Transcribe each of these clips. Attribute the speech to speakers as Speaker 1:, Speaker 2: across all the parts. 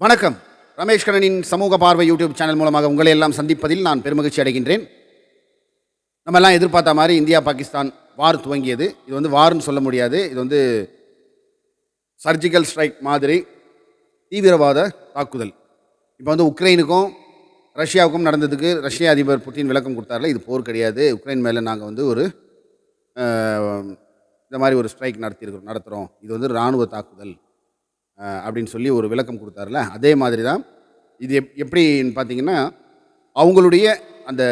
Speaker 1: வணக்கம். ரமேஷ் கண்ணனின் சமூக பார்வை யூடியூப் சேனல் மூலமாக உங்களை எல்லாம் சந்திப்பதில் நான் பெருமகிழ்ச்சி அடைகின்றேன். நம்ம எல்லாம் எதிர்பார்த்த மாதிரி இந்தியா பாகிஸ்தான் வார் துவங்கியது. இது வந்து வார்னு சொல்ல முடியாது. இது வந்து சர்ஜிக்கல் ஸ்ட்ரைக் மாதிரி தீவிரவாத தாக்குதல். இப்போ வந்து உக்ரைனுக்கும் ரஷ்யாவுக்கும் நடந்ததுக்கு ரஷ்ய அதிபர் புட்டின் விளக்கம் கொடுத்தாரில்ல இது போர் கிடையாது. உக்ரைன் மேலே நாங்கள் வந்து ஒரு இந்த மாதிரி ஒரு ஸ்ட்ரைக் நடத்தியிருக்கிறோம் நடத்துகிறோம் இது வந்து இராணுவ தாக்குதல். அப்படின்னு சொல்லி ஒரு விளக்கம் கொடுத்தாருல. அதே மாதிரி தான் இது எப் எப்படின்னு பார்த்தீங்கன்னா அவங்களுடைய அந்த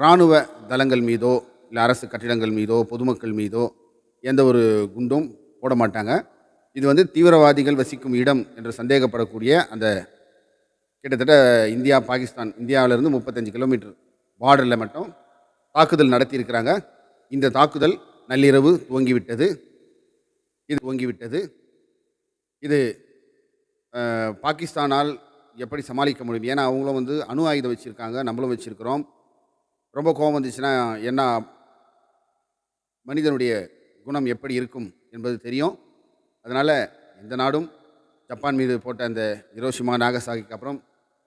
Speaker 1: இராணுவ தளங்கள் மீதோ இல்லை அரசு கட்டிடங்கள் மீதோ பொதுமக்கள் மீதோ எந்த ஒரு குண்டும் போட மாட்டாங்க. இது வந்து தீவிரவாதிகள் வசிக்கும் இடம் என்று சந்தேகப்படக்கூடிய அந்த கிட்டத்தட்ட இந்தியா பாகிஸ்தான் இந்தியாவிலேருந்து முப்பத்தஞ்சு கிலோமீட்டர் பார்டரில் மட்டும் தாக்குதல் நடத்தியிருக்கிறாங்க. இந்த தாக்குதல் நள்ளிரவு துவங்கிவிட்டது. இது துவங்கிவிட்டது. இது பாகிஸ்தானால் எப்படி சமாளிக்க முடியும்? ஏன்னா அவங்களும் வந்து அணு ஆயுதம் வச்சுருக்காங்க நம்மளும் வச்சுருக்கிறோம். ரொம்ப கோபம் வந்துச்சுன்னா என்ன மனிதனுடைய குணம் எப்படி இருக்கும் என்பது தெரியும். அதனால் எந்த நாடும் ஜப்பான் மீது போட்ட அந்த ஹிரோஷிமா நாகசாகிக்கு அப்புறம்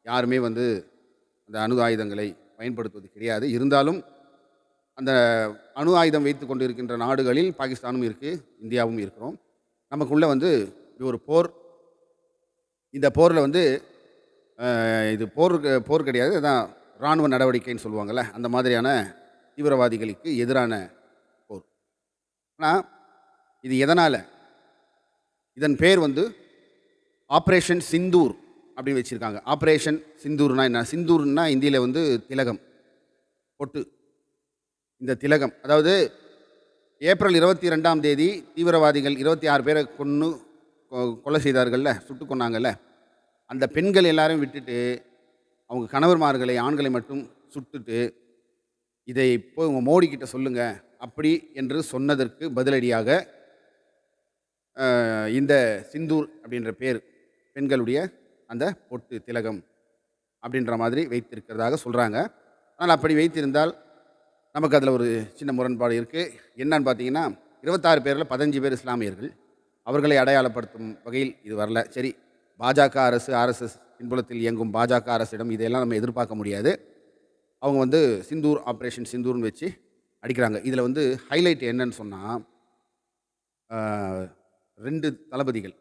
Speaker 1: யாருமே வந்து அந்த அணு ஆயுதங்களை பயன்படுத்துவது கிடையாது. இருந்தாலும் அந்த அணு ஆயுதம் வைத்து கொண்டு இருக்கின்ற நாடுகளில் பாகிஸ்தானும் இருக்குது இந்தியாவும் இருக்கிறோம். நமக்குள்ளே வந்து ஒரு போர். இந்த போரில் வந்து இது போர் போர் கிடையாது அதான் இராணுவ நடவடிக்கைன்னு சொல்லுவாங்கள்ல அந்த மாதிரியான தீவிரவாதிகளுக்கு எதிரான போர். ஆனால் இது எதனால்? இதன் பேர் வந்து ஆப்ரேஷன் சிந்தூர் அப்படின்னு வச்சுருக்காங்க. ஆப்ரேஷன் சிந்தூர்னா என்ன? சிந்தூர்னா இந்தியில் வந்து திலகம் பொட்டு இந்த திலகம் அதாவது ஏப்ரல் இருபத்தி ரெண்டாம் தேதி தீவிரவாதிகள் இருபத்தி ஆறு பேரை கொன்று கொலை செய்தார்கள்ல சுட்டு கொண்டாங்கல்ல அந்த பெண்கள் எல்லாரையும் விட்டுட்டு அவங்க கணவர்மார்களை ஆண்களை மட்டும் சுட்டுட்டு இதை இப்போ உங்கள் மோடி கிட்ட சொல்லுங்க அப்படி என்று சொன்னதற்கு பதிலடியாக இந்த சிந்தூர் அப்படின்ற பேர் பெண்களுடைய அந்த பொட்டு திலகம் அப்படின்ற மாதிரி வைத்திருக்கிறதாக சொல்கிறாங்க ஆனால் அப்படி வைத்திருந்தால் நமக்கு அதில் ஒரு சின்ன முரண்பாடு இருக்குது என்னன்னு பார்த்தீங்கன்னா இருபத்தாறு பேரில் பதினஞ்சு பேர் இஸ்லாமியர்கள். அவர்களை அடையாளப்படுத்தும் வகையில் இது வரல. சரி பாஜக அரசு ஆர்எஸ்எஸ் பின்புலத்தில் இயங்கும் பாஜக அரசிடம் இதையெல்லாம் நம்ம எதிர்பார்க்க முடியாது. அவங்க வந்து சிந்தூர் ஆப்ரேஷன் சிந்தூர்னு வச்சு அடிக்கிறாங்க. இதில் வந்து ஹைலைட் என்னன்னு சொன்னால் ரெண்டு தளபதிகள்.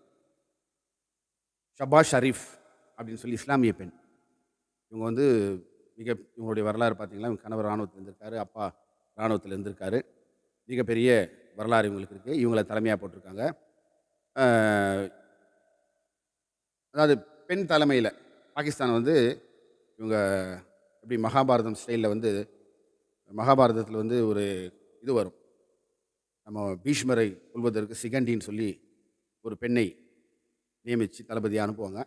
Speaker 1: ஷபாஷ் ஷரீஃப் அப்படின்னு சொல்லி இஸ்லாமிய பெண். இவங்க வந்து மிக இவங்களுடைய வரலாறு பார்த்தீங்கன்னா இவங்க கணவர் இராணுவத்தில் இருந்திருக்காரு அப்பா இராணுவத்தில் இருந்திருக்காரு. மிகப்பெரிய வரலாறு இவங்களுக்கு இருக்குது இவங்களை தலைமையாக போட்டிருக்காங்க. அதாவது பெண் தலைமையில் பாகிஸ்தான் வந்து இவங்க எப்படி மகாபாரதம் ஸ்டைலில் வந்து மகாபாரதத்தில் வந்து ஒரு இது வரும். நம்ம பீஷ்மரை கொள்வதற்கு சிகண்டின்னு சொல்லி ஒரு பெண்ணை நியமித்து தளபதியாக அனுப்புவாங்க.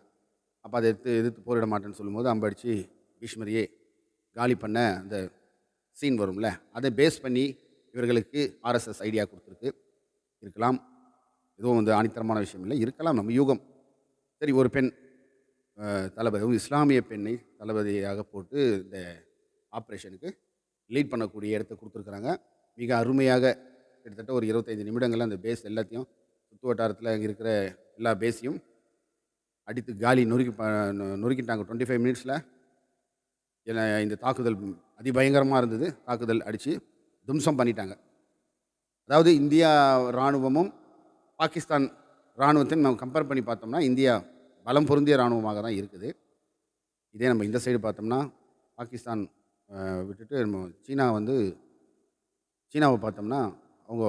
Speaker 1: அப்போ அதை எடுத்து எதிர்த்து போரிட மாட்டேன்னு சொல்லும்போது அம்படிச்சு பீஷ்மரியே காலி பண்ண அந்த சீன் வரும்ல. அதை பேஸ் பண்ணி இவர்களுக்கு ஆர்எஸ்எஸ் ஐடியா கொடுத்துருக்கு. இருக்கலாம். எதுவும் வந்து ஆணித்தரமான விஷயம் இல்லை. இருக்கலாம் நம்ம யூகம். சரி ஒரு பெண் தளபதி இஸ்லாமிய பெண்ணை தளபதியாக போட்டு இந்த ஆப்ரேஷனுக்கு லீட் பண்ணக்கூடிய இடத்த கொடுத்துருக்குறாங்க. மிக அருமையாக கிட்டத்தட்ட ஒரு இருபத்தைந்து நிமிடங்களில் அந்த பேஸ் எல்லாத்தையும் சுற்று வட்டாரத்தில் இருக்கிற எல்லா பேஸையும் அடித்து காலி நொறுக்கி ப- நொறுக்கிட்டாங்க. டுவெண்ட்டி ஃபைவ் மினிட்ஸில் இந்த தாக்குதல் அதிபயங்கரமாக இருந்தது. தாக்குதல் அடித்து தும்சம் பண்ணிட்டாங்க. அதாவது இந்தியா இராணுவமும் பாகிஸ்தான் இராணுவத்தையும் நம்ம கம்பேர் பண்ணி பார்த்தோம்னா இந்தியா பலம் பொருந்திய இராணுவமாக தான் இருக்குது. இதே நம்ம இந்த சைடு பார்த்தோம்னா பாகிஸ்தான் விட்டுட்டு நம்ம சீனா வந்து சீனாவை பார்த்தோம்னா அவங்க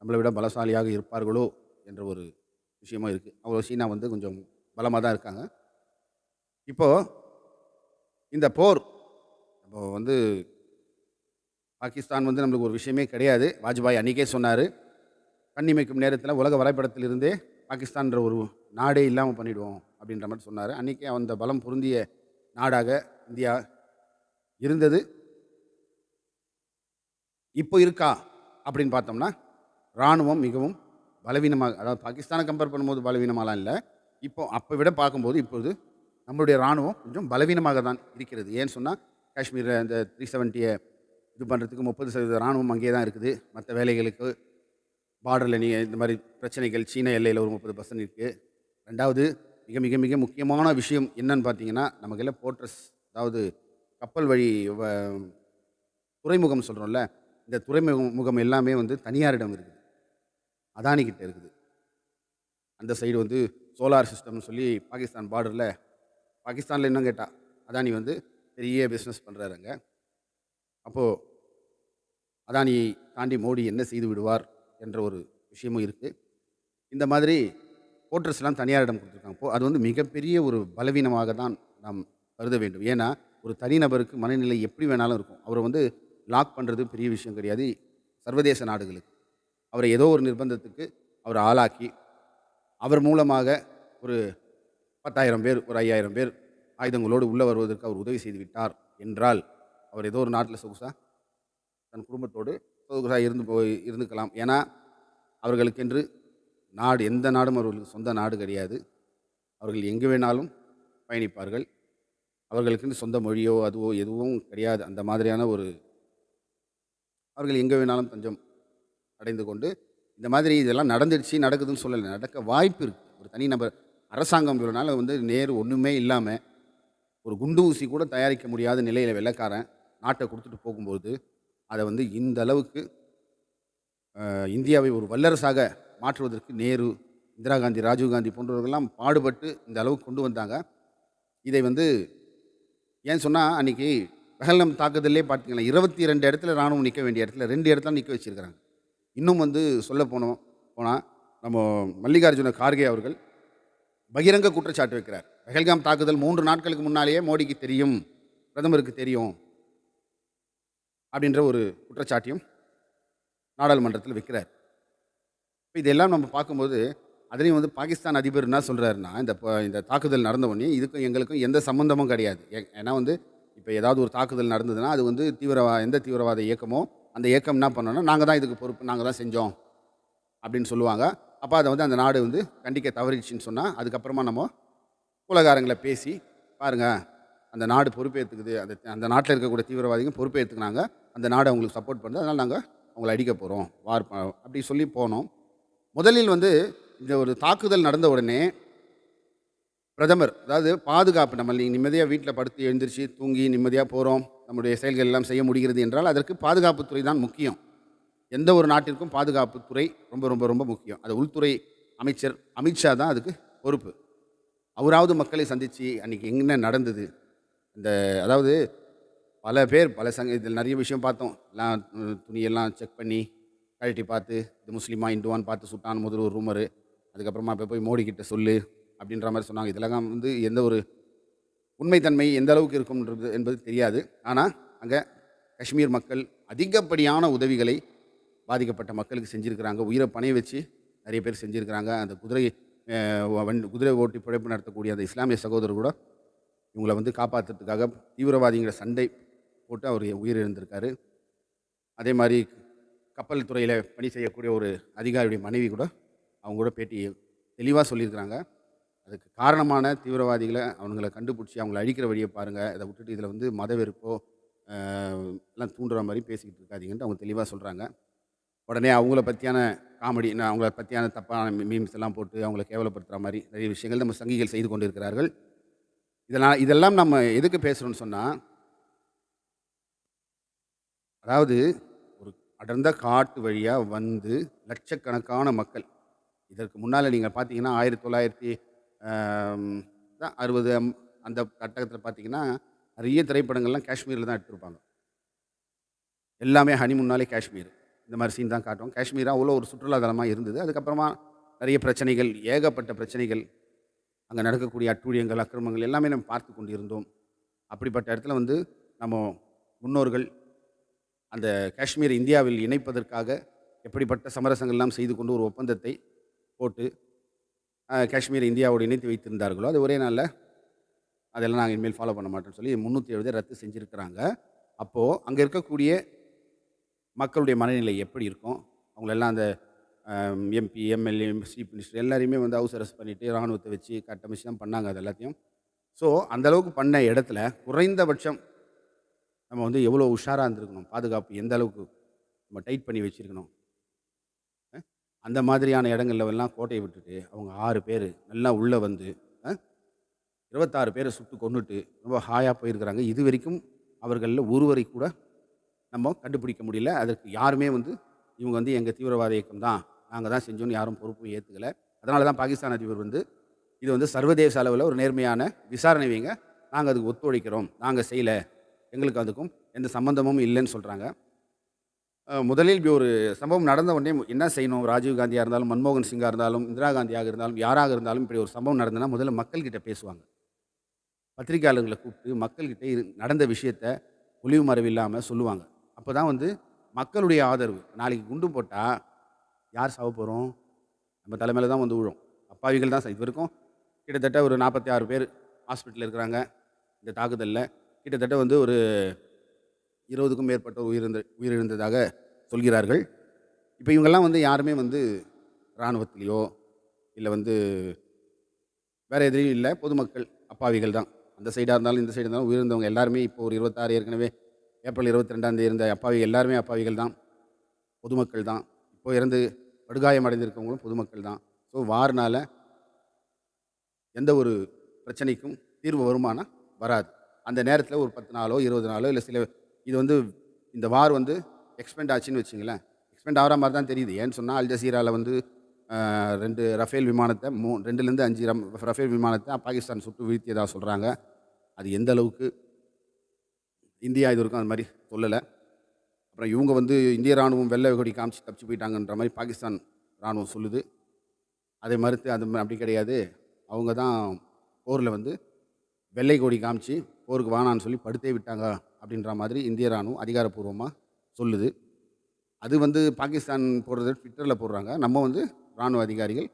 Speaker 1: நம்மளை விட பலசாலியாக இருப்பார்களோ என்ற ஒரு விஷயமும் இருக்குது அவங்க சீனா வந்து கொஞ்சம் பலமாக தான் இருக்காங்க. இப்போது இந்த போர் இப்போ வந்து பாகிஸ்தான் வந்து நம்மளுக்கு ஒரு விஷயமே கிடையாது. வாஜ்பாய் அன்றைக்கே சொன்னார். கண்ணிமைக்கும் நேரத்தில் உலக வரைபடத்திலிருந்தே பாகிஸ்தான்ற ஒரு நாடே இல்லாமல் பண்ணிவிடுவோம் அப்படின்ற மாதிரி சொன்னார். அன்றைக்கி அந்த பலம் பொருந்திய நாடாக இந்தியா இருந்தது. இப்போ இருக்கா அப்படின்னு பார்த்தோம்னா இராணுவம் மிகவும் பலவீனமாக அதாவது பாகிஸ்தானை கம்பேர் பண்ணும்போது பலவீனமாலாம் இல்லை. இப்போ அப்போ விட பார்க்கும்போது இப்போது நம்மளுடைய இராணுவம் கொஞ்சம் பலவீனமாக தான் இருக்கிறது. ஏன்னு சொன்னால் காஷ்மீரில் இந்த த்ரீ செவன்ட்டியை இது பண்ணுறதுக்கு முப்பது சதவீத இராணுவம் அங்கேயே தான் இருக்குது. மற்ற வேலைகளுக்கு பார்டரில் நீங்கள் இந்த மாதிரி பிரச்சனைகள் சீன எல்லையில் ஒரு முப்பது பர்சன்ட் இருக்குது ரெண்டாவது மிக மிக மிக முக்கியமான விஷயம் என்னன்னு பார்த்தீங்கன்னா நமக்கெல்லாம் போர்ட்ரஸ் அதாவது கப்பல் வழி வ துறைமுகம் சொல்கிறோம்ல இந்த துறைமுகம் முகம் எல்லாமே வந்து தனியாரிடம் இருக்குது. அதானிக்கிட்ட இருக்குது. அந்த சைடு வந்து சோலார் சிஸ்டம்னு சொல்லி பாகிஸ்தான் பார்டரில் பாகிஸ்தானில் இன்னும் கேட்டால் அதானி வந்து பெரிய பிஸ்னஸ் பண்ணுறாரு அங்கே அப்போது அதானியை தாண்டி மோடி என்ன செய்து விடுவார்? என்ற ஒரு விஷயமும் இருக்குது இந்த மாதிரி போர்ட்ரஸ்லாம் தனியாரிடம் கொடுத்துருக்காங்க. இப்போ அது வந்து மிகப்பெரிய ஒரு பலவீனமாக தான் நாம் கருத வேண்டும். ஏன்னா ஒரு தனிநபருக்கு மனநிலை எப்படி வேணாலும் இருக்கும். அவரை வந்து லாக் பண்ணுறது பெரிய விஷயம் கிடையாது. சர்வதேச நாடுகளுக்கு. அவரை ஏதோ ஒரு நிர்பந்தத்துக்கு அவரை ஆளாக்கி அவர் மூலமாக ஒரு பத்தாயிரம் பேர் ஒரு ஐயாயிரம் பேர் ஆயுதங்களோடு உள்ளே வருவதற்கு அவர் உதவி செய்து விட்டார் என்றால் அவர் ஏதோ ஒரு நாட்டில் சொகுசா தன் குடும்பத்தோடு சொகுசாக இருந்து போய் இருந்துக்கலாம். ஏன்னா அவர்களுக்கென்று நாடு எந்த நாடும் அவர்களுக்கு சொந்த நாடு கிடையாது. அவர்கள் எங்கே வேணாலும் பயணிப்பார்கள். அவர்களுக்குன்னு சொந்த மொழியோ அதுவோ எதுவும் கிடையாது. அந்த மாதிரியான ஒரு அவர்கள் எங்கே வேணாலும் தஞ்சம் அடைந்து கொண்டு இந்த மாதிரி இதெல்லாம் நடந்துடுச்சு நடக்குதுன்னு சொல்லலை. நடக்க வாய்ப்பு இருக்குது ஒரு தனிநபர் அரசாங்கம் இவ்வளோனால வந்து நேர் ஒன்றுமே இல்லாமல் ஒரு குண்டு ஊசி கூட தயாரிக்க முடியாத நிலையில் வெள்ளைக்காரன் நாட்டை கொடுத்துட்டு போகும்போது அதை வந்து இந்த அளவுக்கு இந்தியாவை ஒரு வல்லரசாக மாற்றுவதற்கு நேரு இந்திரா காந்தி ராஜீவ் காந்தி போன்றவர்கள்லாம் பாடுபட்டு இந்த அளவுக்கு கொண்டு வந்தாங்க. இதை வந்து ஏன் சொன்னால் அன்றைக்கி பஹல்கம் தாக்குதலே பார்த்தீங்கன்னா இருபத்தி ரெண்டு இடத்துல ராணுவம் நிற்க வேண்டிய இடத்துல ரெண்டு இடத்துல நிற்க வச்சிருக்கிறாங்க. இன்னும் வந்து சொல்ல போனோம் போனால் நம்ம மல்லிகார்ஜுன கார்கே அவர்கள் பகிரங்க குற்றச்சாட்டு வைக்கிறார். பெஹல்காம் தாக்குதல் மூன்று நாட்களுக்கு முன்னாலேயே மோடிக்கு தெரியும் பிரதமருக்கு தெரியும். அப்படின்ற ஒரு குற்றச்சாட்டையும் நாடாளுமன்றத்தில் வைக்கிறார். இப்போ இதெல்லாம் நம்ம பார்க்கும்போது அதுலேயும் வந்து பாகிஸ்தான் அதிபர் என்ன சொல்கிறாருன்னா இந்த இந்த தாக்குதல் நடந்த உடனே இதுக்கும் எங்களுக்கும் எந்த சம்மந்தமும் கிடையாது. ஏ- ஏன்னா வந்து இப்போ ஏதாவது ஒரு தாக்குதல் நடந்ததுன்னா அது வந்து தீவிரவா எந்த தீவிரவாத இயக்கமோ அந்த இயக்கம் என்ன பண்ணோன்னா நாங்கள் தான் இதுக்கு பொறுப்பு நாங்கள் தான் செஞ்சோம் அப்படின்னு சொல்லுவாங்க. அப்போ அதை வந்து அந்த நாடு வந்து கண்டிக்க தவறிடுச்சின்னு சொன்னால் அதுக்கப்புறமா நம்ம உலகாரங்களை பேசி பாருங்கள் அந்த நாடு பொறுப்பேற்றுக்குது அந்த அந்த நாட்டில் இருக்கக்கூடிய தீவிரவாதிகள் பொறுப்பேற்றுக்கினாங்க அந்த நாடு அவங்களுக்கு சப்போர்ட் பண்ணுது அதனால் நாங்கள் அவங்கள அடிக்க போகிறோம் வார் அப்படி சொல்லி போனோம். முதலில் வந்து இந்த ஒரு தாக்குதல் நடந்த உடனே பிரதமர் அதாவது பாதுகாப்பு நம்ம நிம்மதியாக வீட்டில் படுத்து எழுந்திரிச்சு தூங்கி நிம்மதியாக போகிறோம் நம்முடைய செயல்கள் எல்லாம் செய்ய முடிகிறது என்றால் அதற்கு பாதுகாப்புத்துறை தான் முக்கியம். எந்த ஒரு நாட்டிற்கும் பாதுகாப்புத்துறை ரொம்ப ரொம்ப ரொம்ப முக்கியம். அது உள்துறை அமைச்சர் அமித்ஷா தான் அதுக்கு பொறுப்பு. அவராவது மக்களை சந்தித்து அன்றைக்கி என்ன நடந்தது? இந்த அதாவது பல பேர் பல சங்க இதில் நிறைய விஷயம் பார்த்தோம். எல்லாம் துணியெல்லாம் செக் பண்ணி கழட்டி பார்த்து இது முஸ்லீமா இந்துவான்னு பார்த்து சுட்டான் முதல் ஒரு ரூமரு. அதுக்கப்புறமா இப்போ போய் மோடி கிட்ட சொல்லு அப்படின்ற மாதிரி சொன்னாங்க. இதெல்லாம் வந்து எந்த ஒரு உண்மைத்தன்மை எந்த அளவுக்கு இருக்கும்ன்றது என்பது தெரியாது. ஆனால் அங்கே காஷ்மீர் மக்கள் அதிகப்படியான உதவிகளை பாதிக்கப்பட்ட மக்களுக்கு செஞ்சுருக்கிறாங்க. உயிரை பணைய வச்சு நிறைய பேர் செஞ்சுருக்கிறாங்க. அந்த குதிரை அஹ், வண்டி குதிரை ஓட்டி பிழைப்பு நடத்தக்கூடிய அந்த இஸ்லாமிய சகோதரர் கூட இவங்களை வந்து காப்பாற்றுறதுக்காக தீவிரவாதிங்கிற சண்டை போட்டு அவர் உயிரிழந்திருக்காரு. அதே மாதிரி கப்பல் துறையில் பணி செய்யக்கூடிய ஒரு அதிகாரியுடைய மனைவி கூட அவங்க கூட பேட்டி தெளிவாக சொல்லியிருக்கிறாங்க. அதுக்கு காரணமான தீவிரவாதிகளை அவங்கள கண்டுபிடிச்சி அவங்கள அழிக்கிற வழியை பாருங்கள் இதை விட்டுட்டு இதில் வந்து மத வெறுப்போ எல்லாம் தூண்டுற மாதிரி பேசிக்கிட்டு இருக்காதீங்கன்ட்டு அவங்க தெளிவாக சொல்கிறாங்க உடனே அவங்கள பற்றியான காமெடி நான் அவங்கள பற்றியான தப்பான மீம்ஸ் எல்லாம் போட்டு அவங்கள கேவலப்படுத்துகிற மாதிரி நிறைய விஷயங்கள் நம்ம சங்கிகள் செய்து கொண்டிருக்கிறார்கள். இதெல்லாம் இதெல்லாம் நம்ம எதுக்கு பேசுகிறோம்னு சொன்னால் அதாவது ஒரு அடர்ந்த காட்டு வழியாக வந்து லட்சக்கணக்கான மக்கள் இதற்கு முன்னால் நீங்கள் பார்த்தீங்கன்னா ஆயிரத்தி தொள்ளாயிரத்தி தான் அறுபது அந்த கட்டத்தில் பார்த்தீங்கன்னா நிறைய திரைப்படங்கள்லாம் காஷ்மீரில் தான் எடுத்திருப்பாங்க. எல்லாமே ஹனிமுன்னாலே காஷ்மீர். இந்த மாதிரி சீன் தான் காட்டும். காஷ்மீராக அவ்வளோ ஒரு சுற்றுலாதலமாக இருந்தது. அதுக்கப்புறமா நிறைய பிரச்சனைகள் ஏகப்பட்ட பிரச்சனைகள் அங்கே நடக்கக்கூடிய அட்டூழியங்கள் அக்கிரமங்கள் எல்லாமே நம்ம பார்த்து கொண்டு இருந்தோம் அப்படிப்பட்ட இடத்துல வந்து நம்ம முன்னோர்கள் அந்த காஷ்மீர் இந்தியாவில் இணைப்பதற்காக எப்படிப்பட்ட சமரசங்கள்லாம் செய்து கொண்டு ஒரு ஒப்பந்தத்தை போட்டு காஷ்மீர் இந்தியாவோடு இணைத்து வைத்திருந்தார்களோ அது ஒரே நாளில் அதெல்லாம் நாங்கள் இனிமேல் ஃபாலோ பண்ண மாட்டோம்னு சொல்லி முந்நூற்றி எழுபதை ரத்து செஞ்சுருக்கிறாங்க. அப்போது அங்கே இருக்கக்கூடிய மக்களுடைய மனநிலை எப்படி இருக்கும்? அவங்களெல்லாம் அந்த எம்பி எம்எல்ஏ சீஃப் மினிஸ்டர் எல்லாரையுமே வந்து ஹவுஸ் அரெஸ்ட் பண்ணிவிட்டு இராணுவத்தை வச்சு கட்டமைச்சு தான் பண்ணாங்க அது எல்லாத்தையும். ஸோ அந்தளவுக்கு பண்ண இடத்துல குறைந்தபட்சம் நம்ம வந்து எவ்வளோ உஷாராக இருந்திருக்கணும் பாதுகாப்பு எந்த அளவுக்கு நம்ம டைட் பண்ணி வச்சுருக்கணும். அந்த மாதிரியான இடங்கள்ல எல்லாம் கோட்டையை விட்டுட்டு அவங்க ஆறு பேர் நல்லா உள்ளே வந்து இருபத்தாறு பேரை சுட்டு கொண்டுட்டு ரொம்ப ஹாயாக போயிருக்கிறாங்க. இது வரைக்கும் அவர்களில் ஒருவரை கூட நம்ம கண்டுபிடிக்க முடியல. அதற்கு யாருமே வந்து இவங்க வந்து எங்கள் தீவிரவாத இயக்கம் தான் நாங்கள் தான் செஞ்சோன்னு யாரும் பொறுப்பு ஏற்றுக்கலை அதனால தான் பாகிஸ்தான் அதிபர் வந்து இது வந்து சர்வதேச அளவில் ஒரு நேர்மையான விசாரணை வைங்க. நாங்கள் அதுக்கு ஒத்துழைக்கிறோம். நாங்கள் செய்யலை. எங்களுக்கு அதுக்கும் எந்த சம்மந்தமும் இல்லைன்னு சொல்கிறாங்க முதலில் இப்படி ஒரு சம்பவம் நடந்த உடனே என்ன செய்யணும்? ராஜீவ் காந்தியாக இருந்தாலும் மன்மோகன் சிங்காக இருந்தாலும் இந்திரா காந்தியாக இருந்தாலும் யாராக இருந்தாலும் இப்படி ஒரு சம்பவம் நடந்ததுன்னா முதல்ல மக்கள்கிட்ட பேசுவாங்க. பத்திரிகையாளர்களை கூப்பிட்டு மக்கள்கிட்ட இரு- நடந்த விஷயத்த ஒளிவு மறைவு இல்லாமல் சொல்லுவாங்க. அப்போ தான் வந்து மக்களுடைய ஆதரவு. நாளைக்கு குண்டு போட்டால் யார் சாவ போகிறோம் நம்ம தலைமையில் தான் வந்து விழும். அப்பாவிகள் தான் இது வரைக்கும் கிட்டத்தட்ட ஒரு நாற்பத்தி ஆறு பேர் ஹாஸ்பிட்டலில் இருக்கிறாங்க. இந்த தாக்குதலில் கிட்டத்தட்ட வந்து ஒரு இருபதுக்கும் மேற்பட்டோர் உயிரிழந்த உயிரிழந்ததாக சொல்கிறார்கள். இப்போ இவங்கெல்லாம் வந்து யாருமே வந்து இராணுவத்திலேயோ இல்லை வந்து வேறு எதுலேயும் இல்லை. பொதுமக்கள் அப்பாவிகள் தான். அந்த சைடாக இருந்தாலும் இந்த சைடு இருந்தாலும் உயிரிழந்தவங்க எல்லாருமே இப்போ ஒரு இருபத்தாறு ஏற்கனவே ஏப்ரல் இருபத்தி ரெண்டாந்தேதி இருந்த அப்பாவி எல்லாருமே அப்பாவிகள் தான். பொதுமக்கள் தான். இப்போ இறந்து படுகாயம் அடைந்திருக்கவங்களும் பொதுமக்கள் தான். ஸோ வாரினால் எந்த ஒரு பிரச்சனைக்கும் தீர்வு வருமானா வராது. அந்த நேரத்தில் ஒரு பத்து நாளோ இருபது நாளோ இல்லை சில இது வந்து இந்த வார் வந்து எக்ஸ்பெண்ட் ஆச்சுன்னு வச்சுங்களேன். எக்ஸ்பெண்ட் ஆகிற மாதிரி தான் தெரியுது. ஏன்னு சொன்னால் அல் வந்து ரெண்டு ரஃபேல் விமானத்தை மூ ரெண்டுலேருந்து அஞ்சு ரம் ரஃபேல் விமானத்தை பாகிஸ்தான் சுட்டு வீழ்த்தியதாக சொல்கிறாங்க அது எந்த அளவுக்கு இந்தியா இது வரைக்கும் அது மாதிரி சொல்லலை. அப்புறம் இவங்க வந்து இந்திய ராணுவம் வெள்ளை கொடி காமிச்சு தப்பிச்சு போயிட்டாங்கன்ற மாதிரி பாகிஸ்தான் ராணுவம் சொல்லுது. அதை மறுத்து அது அப்படி கிடையாது. அவங்க தான் போரில் வந்து வெள்ளை கொடி காமிச்சு போருக்கு வானான்னு சொல்லி படுத்தே விட்டாங்க அப்படின்ற மாதிரி இந்திய ராணுவம் அதிகாரப்பூர்வமாக சொல்லுது. அது வந்து பாகிஸ்தான் போடுறது ட்விட்டரில் போடுறாங்க. நம்ம வந்து ராணுவ அதிகாரிகள்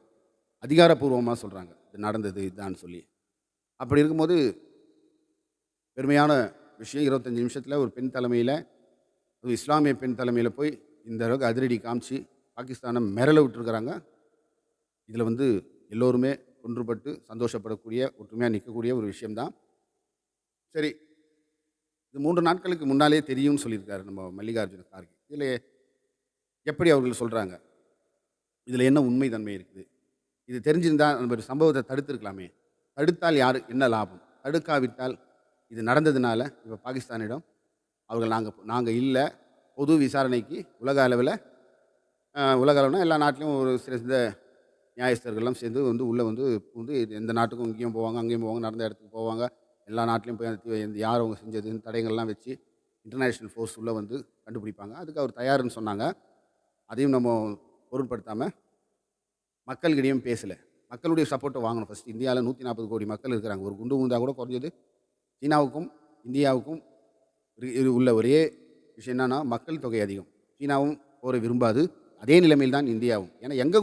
Speaker 1: அதிகாரப்பூர்வமாக சொல்கிறாங்க இது நடந்தது இதுதான் சொல்லி. அப்படி இருக்கும்போது பெருமையான விஷயம். இருபத்தஞ்சி நிமிஷத்தில் ஒரு பெண் தலைமையில் இஸ்லாமிய பெண் தலைமையில் போய் இந்த அளவுக்கு அதிரடி காமிச்சு பாகிஸ்தானை மிரள விட்டுருக்குறாங்க. இதில் வந்து எல்லோருமே ஒன்றுபட்டு சந்தோஷப்படக்கூடிய ஒற்றுமையாக நிற்கக்கூடிய ஒரு விஷயம்தான். சரி இது மூன்று நாட்களுக்கு முன்னாலே தெரியும்னு சொல்லியிருக்காரு நம்ம மல்லிகார்ஜுன கார்கே. இதில் எப்படி அவர்கள் சொல்கிறாங்க இதில் என்ன உண்மை தன்மை இருக்குது? இது தெரிஞ்சிருந்தால் நம்ம ஒரு சம்பவத்தை தடுத்திருக்கலாமே. தடுத்தால் யார்? என்ன லாபம்? தடுக்காவிட்டால் இது நடந்ததுனால இப்போ பாகிஸ்தானிடம் அவர்கள் நாங்கள் நாங்கள் இல்லை. பொது விசாரணைக்கு உலக அளவில் உலக அளவுனா எல்லா நாட்டிலையும் ஒரு சிறந்த நியாயஸ்தர்கள்லாம் சேர்ந்து வந்து உள்ளே வந்து வந்து எந்த நாட்டுக்கும் இங்கேயும் போவாங்க அங்கேயும் போவாங்க நடந்த இடத்துக்கு போவாங்க. எல்லா நாட்டிலையும் போய் எந்த யார் அவங்க செஞ்சதுன்னு தடைகள்லாம் வச்சு இன்டர்நேஷ்னல் ஃபோர்ஸ் உள்ளே வந்து கண்டுபிடிப்பாங்க. அதுக்கு அவர் தயாருன்னு சொன்னாங்க. அதையும் நம்ம பொருட்படுத்தாமல் மக்கள்கிட்டையும் பேசலை. மக்களுடைய சப்போர்ட்டை வாங்கணும் ஃபஸ்ட் இந்தியாவில் நூற்றி நாற்பது கோடி மக்கள் இருக்கிறாங்க. ஒரு குண்டு விழுந்தா கூட குறைஞ்சது சீனாவுக்கும் இந்தியாவுக்கும் இரு- உள்ள ஒரே விஷயம் என்னென்னா மக்கள் தொகை அதிகம். சீனாவும் போரை விரும்பாது. அதே நிலைமையில் தான் இந்தியாவும். ஏன்னா எங்கே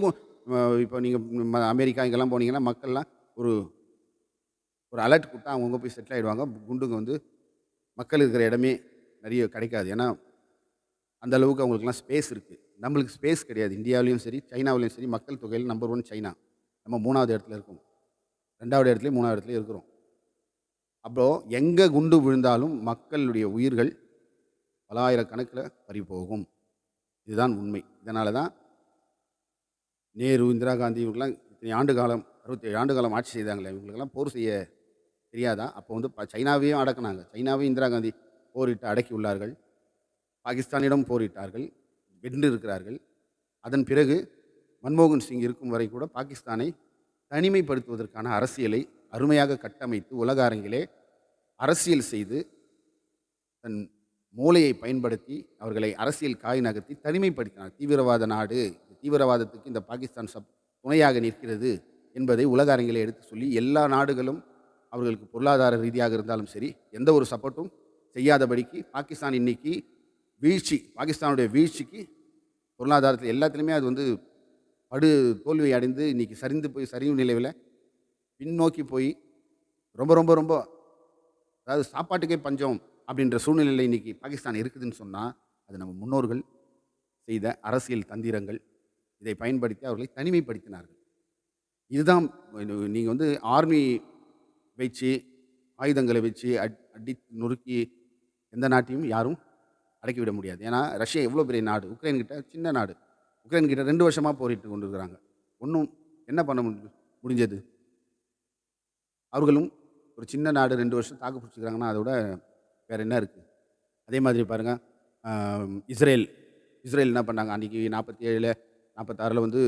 Speaker 1: இப்போ நீங்கள் அமெரிக்கா இங்கெல்லாம் போனீங்கன்னா மக்கள்லாம் ஒரு ஒரு அலர்ட் கொடுத்தா அவங்கவுங்க போய் செட்டில் ஆகிடுவாங்க குண்டுங்க வந்து மக்கள் இருக்கிற இடமே நிறைய கிடைக்காது. ஏன்னா அந்த அளவுக்கு அவங்களுக்குலாம் ஸ்பேஸ் இருக்குது நம்மளுக்கு ஸ்பேஸ் கிடையாது. இந்தியாவிலையும் சரி சைனாவிலையும் சரி மக்கள் தொகையில் நம்பர் ஒன் சைனா. நம்ம மூணாவது இடத்துல இருக்கோம். ரெண்டாவது இடத்துலையும் மூணாவது இடத்துலையும் இருக்கிறோம். அப்போ எங்கே குண்டு விழுந்தாலும் மக்களுடைய உயிர்கள் பலாயிரக்கணக்கில் பறிபோகும். இதுதான் உண்மை. இதனால தான் நேரு இந்திரா காந்தி இவங்கெல்லாம் இத்தனை ஆண்டு காலம் அறுபத்தேழு ஆண்டு காலம் ஆட்சி செய்தாங்களே இவங்களுக்கெல்லாம் போர் செய்ய தெரியாதா? அப்போ வந்து ப- சைனாவையும் அடக்குனாங்க. சைனாவையும் இந்திரா காந்தி போரிட்டு அடக்கி உள்ளார்கள். பாகிஸ்தானிடம் போரிட்டார்கள். வென்று இருக்கிறார்கள். அதன் பிறகு மன்மோகன் சிங் இருக்கும் வரை கூட பாகிஸ்தானை தனிமைப்படுத்துவதற்கான அரசியலை அருமையாக கட்டமைத்து உலக அரங்கிலே அரசியல் செய்து தன் மூளையை பயன்படுத்தி அவர்களை அரசியல் காய் நகர்த்தி தனிமைப்படுத்தினார். தீவிரவாத நாடு தீவிரவாதத்துக்கு இந்த பாகிஸ்தான் சப் துணையாக நிற்கிறது என்பதை உலக அரங்கிலே எடுத்து சொல்லி எல்லா நாடுகளும் அவர்களுக்கு பொருளாதார ரீதியாக இருந்தாலும் சரி எந்த ஒரு சப்போர்ட்டும் செய்யாதபடிக்கு பாகிஸ்தான் இன்னைக்கு வீழ்ச்சி பாகிஸ்தானுடைய வீழ்ச்சிக்கு பொருளாதாரத்தில் எல்லாத்துலேயுமே அது வந்து படு தோல்வி அடைந்து இன்னைக்கு சரிந்து போய் சரிவு நிலையில் பின்னோக்கி போய் ரொம்ப ரொம்ப ரொம்ப அதாவது சாப்பாட்டுக்கே பஞ்சம் அப்படின்ற சூழ்நிலையில் இன்றைக்கி பாகிஸ்தான் இருக்குதுன்னு சொன்னால் அது நம்ம முன்னோர்கள் செய்த அரசியல் தந்திரங்கள். இதை பயன்படுத்தி அவர்களை தனிமைப்படுத்தினார்கள். இதுதான் நீங்கள் வந்து ஆர்மி வச்சு ஆயுதங்களை வச்சு அட் அடி நொறுக்கி எந்த நாட்டையும் யாரும் அடக்கிவிட முடியாது. ஏன்னா ரஷ்யா எவ்வளோ பெரிய நாடு? உக்ரைன் கிட்ட சின்ன நாடு. உக்ரைன் கிட்ட ரெண்டு வருஷமாக போரிட்டு கொண்டு இருக்கிறாங்க ஒன்றும் என்ன பண்ண முடிஞ்சது? அவர்களும் ஒரு சின்ன நாடு ரெண்டு வருஷம் தாக்கு பிடிச்சிக்கிறாங்கன்னா அதோட வேறு என்ன இருக்குது அதே மாதிரி பாருங்கள் இஸ்ரேல். இஸ்ரேல் என்ன பண்ணாங்க? அன்றைக்கி நாற்பத்தி ஏழில் நாற்பத்தாறில் வந்து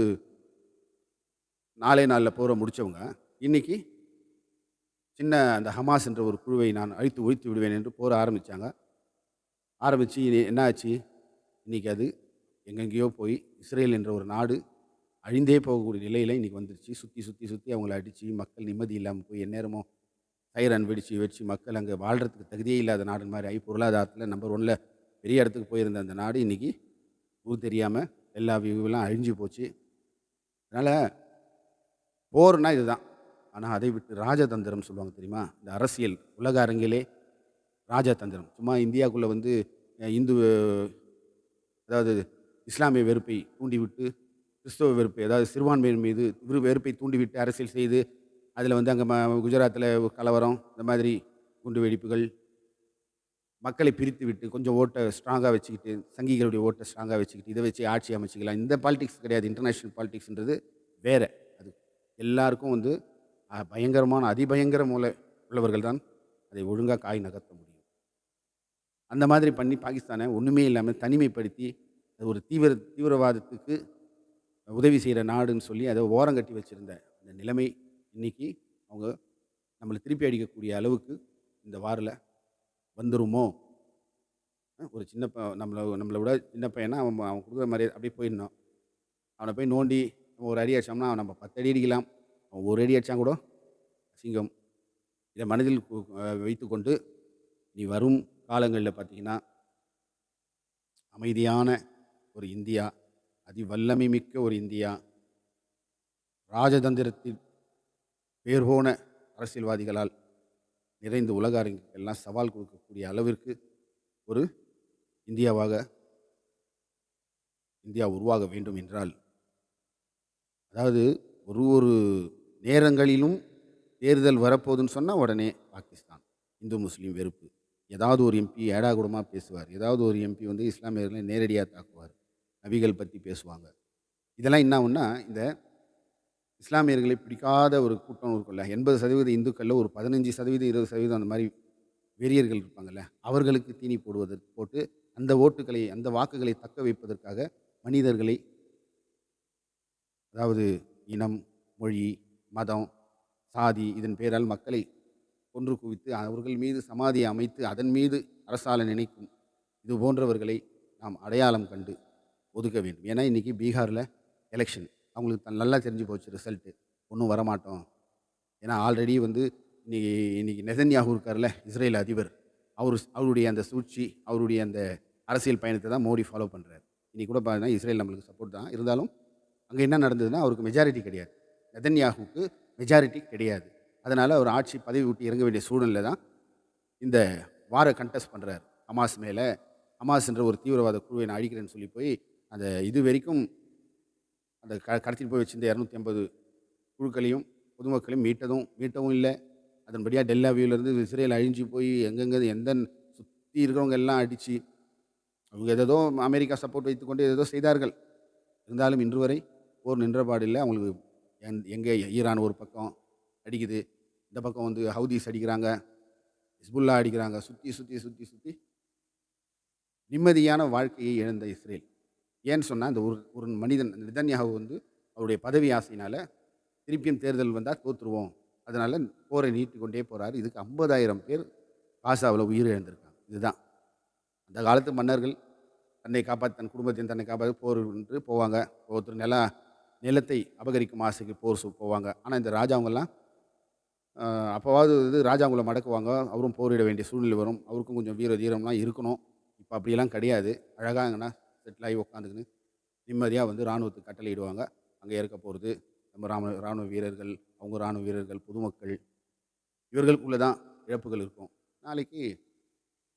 Speaker 1: நாலே நாளில் போரை முடித்தவங்க இன்றைக்கி சின்ன அந்த ஹமாஸ் என்ற ஒரு குழுவை நான் அழித்து ஒழித்து விடுவேன் என்று போர ஆரம்பித்தாங்க ஆரம்பித்து என்ன ஆச்சு? இன்றைக்கி அது எங்கெங்கேயோ போய் இஸ்ரேல் என்ற ஒரு நாடு அழிந்தே போகக்கூடிய நிலையில் இன்றைக்கி வந்துருச்சு. சுற்றி சுற்றி சுற்றி அவங்கள அடித்து மக்கள் நிம்மதி இல்லாமல் போய் எந்நேரமும் சைரன் வெடித்து வெடிச்சு மக்கள் அங்கே வாழ்கிறதுக்கு தகுதியே இல்லாத நாடு மாதிரி ஆகி பொருளாதாரத்தில் நம்பர் ஒன்னில் பெரிய இடத்துக்கு போயிருந்த அந்த நாடு இன்றைக்கி ஊர் தெரியாமல் எல்லா வியூவெல்லாம் அழிஞ்சு போச்சு. அதனால் போர்னா இதுதான். ஆனால் அதை விட்டு ராஜதந்திரம் சொல்லுவாங்க தெரியுமா? இந்த அரசியல் உலக அரங்கிலே ராஜதந்திரம். சும்மா இந்தியாவுக்குள்ளே வந்து இந்து அதாவது இஸ்லாமிய வெறுப்பை தூண்டிவிட்டு கிறிஸ்தவ வெறுப்பு ஏதாவது சிறுபான்மையின் மீது விரு வெறுப்பை தூண்டிவிட்டு அரசியல் செய்து அதில் வந்து அங்கே ம குஜராத்தில் கலவரம் இந்த மாதிரி குண்டு வெடிப்புகள் மக்களை பிரித்து விட்டு கொஞ்சம் ஓட்டை ஸ்ட்ராங்காக வச்சுக்கிட்டு சங்கிகளுடைய ஓட்டை ஸ்ட்ராங்காக வச்சுக்கிட்டு இதை வச்சு ஆட்சி அமைச்சிக்கலாம். இந்த பாலிடிக்ஸ் கிடையாது. இன்டர்நேஷ்னல் பாலிடிக்ஸ்ன்றது வேறு. அது எல்லாருக்கும் வந்து பயங்கரமான அதிபயங்கர மூலை உள்ளவர்கள் தான் அதை ஒழுங்காக காய் நகர்த்த முடியும். அந்த மாதிரி பண்ணி பாகிஸ்தானை ஒன்றுமே இல்லாமல் தனிமைப்படுத்தி அது ஒரு தீவிர தீவிரவாதத்துக்கு உதவி செய்கிற நாடுன்னு சொல்லி அதை ஓரங்கட்டி வச்சுருந்த அந்த நிலைமை இன்னைக்கு அவங்க நம்மளை திருப்பி அடிக்கக்கூடிய அளவுக்கு இந்த வாரில் வந்துருமோ? ஒரு சின்ன ப நம்மளை நம்மளை விட சின்ன பையனா அவன் அவன் கொடுக்குற மாதிரி அப்படியே போயிடணும். அவனை போய் நோண்டி நம்ம ஒரு அடி அடிச்சோம்னா அவன் நம்ம பத்து அடி அடிக்கலாம். அவன் ஒரு அடி அடித்தான் கூட அசிங்கம். இதை மனதில் வைத்துக்கொண்டு நீ வரும் காலங்களில் பார்த்தீங்கன்னா அமைதியான ஒரு இந்தியா அதிவல்லமை மிக்க ஒரு இந்தியா. ராஜதந்திரத்தில் பேர் போன அரசியல்வாதிகளால் நிறைந்த உலக அரங்குக்கெல்லாம் சவால் கொடுக்கக்கூடிய அளவிற்கு ஒரு இந்தியாவாக இந்தியா உருவாக வேண்டும் என்றால் அதாவது ஒரு ஒரு நேரங்களிலும் தேர்தல் வரப்போகுதுன்னு சொன்னால் உடனே பாகிஸ்தான் இந்து முஸ்லீம் வெறுப்பு. ஏதாவது ஒரு எம்பி ஏடாகுடமாக பேசுவார். ஏதாவது ஒரு எம்பி வந்து இஸ்லாமியர்களை நேரடியாக தாக்குவார். நபிகள் பற்றி பேசுவாங்க. இதெல்லாம் என்ன ஒன்றா இந்த இஸ்லாமியர்களை பிடிக்காத ஒரு கூட்டம் இருக்குல்ல எண்பது சதவீத இந்துக்களில் ஒரு பதினஞ்சு சதவீதம் இருபது சதவீதம் அந்த மாதிரி வெறியர்கள் இருப்பாங்கல்ல அவர்களுக்கு தீனி போடுவதற்கு போட்டு அந்த ஓட்டுகளை அந்த வாக்குகளை தக்க வைப்பதற்காக மனிதர்களை அதாவது இனம் மொழி மதம் சாதி இதன் பெயரால் மக்களை கொன்று குவித்து அவர்கள் மீது சமாதியை அமைத்து அதன் மீது அரசால நினைக்கும் இது போன்றவர்களை நாம் அடையாளம் கண்டு ஒதுக்க வேண்டும். ஏன்னா இன்றைக்கி பீகாரில் எலெக்ஷன் அவங்களுக்கு நல்லா தெரிஞ்சு போச்சு ரிசல்ட்டு ஒன்றும் வரமாட்டோம். ஏன்னா ஆல்ரெடி வந்து இன்றைக்கி இன்றைக்கி நெசன்யாகு இருக்கார்ல இஸ்ரேல் அதிபர். அவர் அவருடைய அந்த சூழ்ச்சி அவருடைய அந்த அரசியல் பயணத்தை தான் மோடி ஃபாலோ பண்ணுறாரு இன்றைக்கி கூட பார்த்தீங்கன்னா இஸ்ரேல் நம்மளுக்கு சப்போர்ட் தான். இருந்தாலும் அங்கே என்ன நடந்ததுன்னா அவருக்கு மெஜாரிட்டி கிடையாது. நெதன்யாகுக்கு மெஜாரிட்டி கிடையாது. அதனால் அவர் ஆட்சி பதவி விட்டு இறங்க வேண்டிய சூழ்நிலை தான் இந்த வாரை கண்டெஸ்ட் பண்ணுறாரு ஹமாஸ் மேலே ஹமாஸ்ன்ற ஒரு தீவிரவாத குழுவை நான் அழிக்கிறேன்னு சொல்லி போய் அந்த இது வரைக்கும் அந்த க கடத்திட்டு போய் வச்சிருந்த இரநூத்தி ஐம்பது குழுக்களையும் பொதுமக்களையும் மீட்டதும் மீட்டவும் இல்லை. அதன்படியாக டெல்லாவியிலேருந்து இஸ்ரேல் அழிஞ்சு போய் எங்கெங்கே எந்த சுற்றி இருக்கிறவங்க எல்லாம் அடித்து அவங்க ஏதோ அமெரிக்கா சப்போர்ட் வைத்துக்கொண்டு ஏதோ செய்தார்கள். இருந்தாலும் இன்று வரை போர் நின்றபாடு இல்லை. அவங்களுக்கு எங் எங்கே ஈரான் ஒரு பக்கம் அடிக்குது. இந்த பக்கம் வந்து ஹவுதீஸ் அடிக்கிறாங்க. ஹிஸ்புல்லா அடிக்கிறாங்க. சுற்றி சுற்றி சுற்றி சுற்றி நிம்மதியான வாழ்க்கையை இழந்த இஸ்ரேல். ஏன்னு சொன்னால் அந்த ஒரு ஒரு மனிதன் நிதன்யாகு வந்து அவருடைய பதவி ஆசையினால் திருப்பியும் தேர்தல் வந்தால் தோற்றுருவோம் அதனால் போரை நீட்டி கொண்டே போகிறாரு இதுக்கு ஐம்பதாயிரம் பேர் காசாவில் உயிர் இழந்திருக்காங்க இதுதான். அந்த காலத்து மன்னர்கள் தன்னை காப்பாற்றி தன் குடும்பத்தையும் தன்னை காப்பாற்றி போர் என்று போவாங்க. ஒருத்தர் நில நிலத்தை அபகரிக்கும் ஆசைக்கு போர் போவாங்க. ஆனால் இந்த ராஜாவங்கெல்லாம் அப்போவாவது இது ராஜாவங்களை மடக்குவாங்க. அவரும் போரிட வேண்டிய சூழ்நிலை வரும். அவருக்கும் கொஞ்சம் வீர தீரம்லாம் இருக்கணும். இப்போ அப்படியெல்லாம் கிடையாது. அழகாங்கன்னா செட்டில் ஆகி உட்காந்துக்கின்னு நிம்மதியாக வந்து இராணுவத்துக்கு கட்டளையிடுவாங்க. அங்கே இருக்க போகிறது நம்ம ராணுவ இராணுவ வீரர்கள் அவங்க இராணுவ வீரர்கள் பொதுமக்கள் இவர்களுக்குள்ளே தான் இழப்புகள் இருக்கும். நாளைக்கு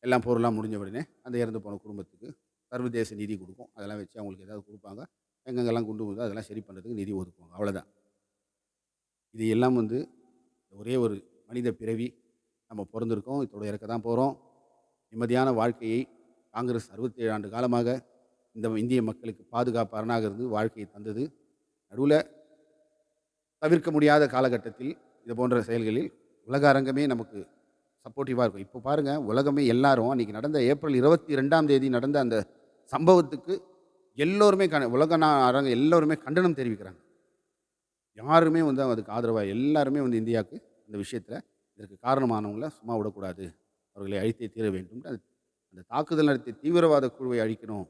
Speaker 1: எல்லாம் பொருளாக முடிஞ்ச உடனே அந்த இறந்து போன குடும்பத்துக்கு சர்வதேச நிதி கொடுக்கும். அதெல்லாம் வச்சு அவங்களுக்கு ஏதாவது கொடுப்பாங்க. எங்கெங்கெல்லாம் கொண்டு வந்து அதெல்லாம் சரி பண்ணுறதுக்கு நிதி ஒதுக்குவாங்க. அவ்வளோதான் இது எல்லாம் வந்து ஒரே ஒரு மனித பிறவி. நம்ம பிறந்திருக்கோம் இதோட இறக்க தான் போகிறோம் நிம்மதியான வாழ்க்கையை காங்கிரஸ் அறுபத்தேழு ஆண்டு காலமாக இந்த இந்திய மக்களுக்கு பாதுகாப்பு அரணாகிறது வாழ்க்கையை தந்தது. நடுவில் தவிர்க்க முடியாத காலகட்டத்தில் இது போன்ற செயல்களில் உலக அரங்கமே நமக்கு சப்போர்ட்டிவாக இருக்கும். இப்போ பாருங்கள் உலகமே எல்லாரும் அன்றைக்கி நடந்த ஏப்ரல் இருபத்தி ரெண்டாம் தேதி நடந்த அந்த சம்பவத்துக்கு எல்லோருமே கண உலக அரங்கம் எல்லோருமே கண்டனம் தெரிவிக்கிறாங்க. யாருமே வந்து அதுக்கு ஆதரவாக எல்லாருமே வந்து இந்தியாவுக்கு இந்த விஷயத்தில் இதற்கு காரணமானவங்கள சும்மா விடக்கூடாது. அவர்களை அழித்தே தீர வேண்டும். அந்த தாக்குதல் நடத்திய தீவிரவாத குழுவை அழிக்கணும்.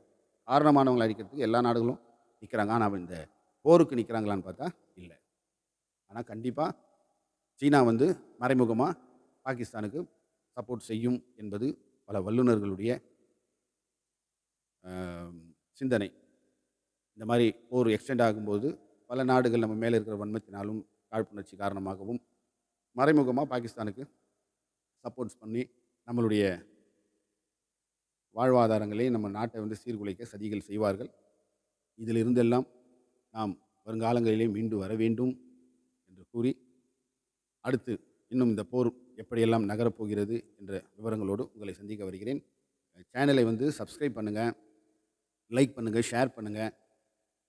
Speaker 1: காரணமானவங்களை அழிக்கிறதுக்கு எல்லா நாடுகளும் நிற்கிறாங்க ஆனால் இந்த போருக்கு நிற்கிறாங்களான்னு பார்த்தா இல்லை. ஆனால் கண்டிப்பாக சீனா வந்து மறைமுகமாக பாகிஸ்தானுக்கு சப்போர்ட் செய்யும் என்பது பல வல்லுநர்களுடைய சிந்தனை. இந்த மாதிரி போர் எக்ஸ்டெண்ட் ஆகும்போது பல நாடுகள் நம்ம மேலே இருக்கிற வன்மத்தினாலும் காழ்ப்புணர்ச்சி காரணமாகவும் மறைமுகமாக பாகிஸ்தானுக்கு சப்போர்ட்ஸ் பண்ணி நம்மளுடைய வாழ்வாதாரங்களை நம்ம நாட்டை வந்து சீர்குலைக்க சதிகள் செய்வார்கள். இதிலிருந்தெல்லாம் நாம் வருங்காலங்களிலே மீண்டு வர வேண்டும் என்று கூறி அடுத்து இன்னும் இந்த போர் எப்படியெல்லாம் நகரப்போகிறது என்ற விவரங்களோடு உங்களை சந்திக்க வருகிறேன். சேனலை வந்து சப்ஸ்கிரைப் பண்ணுங்கள் லைக் பண்ணுங்கள் ஷேர் பண்ணுங்கள்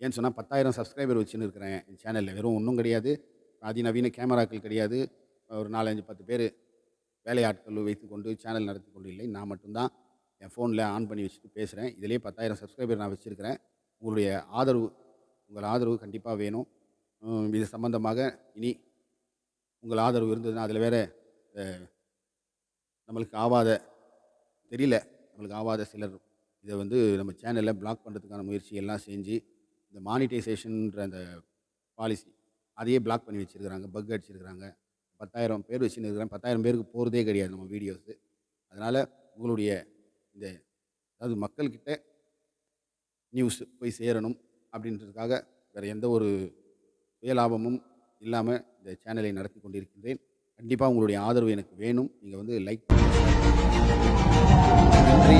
Speaker 1: ஏன்னு சொன்னால் பத்தாயிரம் சப்ஸ்கிரைபர் வச்சுன்னு இருக்கிறேன் என் சேனலில். வெறும் ஒன்றும் கிடையாது. அதிநவீன கேமராக்கள் கிடையாது. ஒரு நாலஞ்சு பத்து பேர் வேலையாட்கள் வைத்துக்கொண்டு சேனல் நடத்தி கொண்டு இல்லை. நான் மட்டும்தான். என் ஃபோனில் ஆன் பண்ணி வச்சுட்டு பேசுகிறேன். இதிலே பத்தாயிரம் சப்ஸ்கிரைபர் நான் வச்சுருக்கிறேன். உங்களுடைய ஆதரவு உங்கள் ஆதரவு கண்டிப்பாக வேணும். இது சம்மந்தமாக இனி உங்கள் ஆதரவு இருந்ததுன்னா அதில் வேறு நம்மளுக்கு ஆவாத தெரியல நம்மளுக்கு ஆவாத சிலர் இதை வந்து நம்ம சேனலில் பிளாக் பண்ணுறதுக்கான முயற்சி எல்லாம் செஞ்சு இந்த மானிட்டைசேஷன்ற அந்த பாலிசி அதையே பிளாக் பண்ணி வச்சுருக்கிறாங்க பக் அடிச்சிருக்கிறாங்க. பத்தாயிரம் பேர் வச்சுன்னு இருக்கிறேன். பத்தாயிரம் பேருக்கு போகிறதே கிடையாது நம்ம வீடியோஸு. அதனால் உங்களுடைய இந்த அதாவது மக்கள்கிட்ட நியூஸ் போய் சேரணும் அப்படின்றதுக்காக வேறு எந்த ஒரு சுயலாபமும் இல்லாமல் இந்த சேனலை நடத்தி கொண்டிருக்கின்றேன். கண்டிப்பாக உங்களுடைய ஆதரவு எனக்கு வேணும். நீங்கள் வந்து லைக் நன்றி.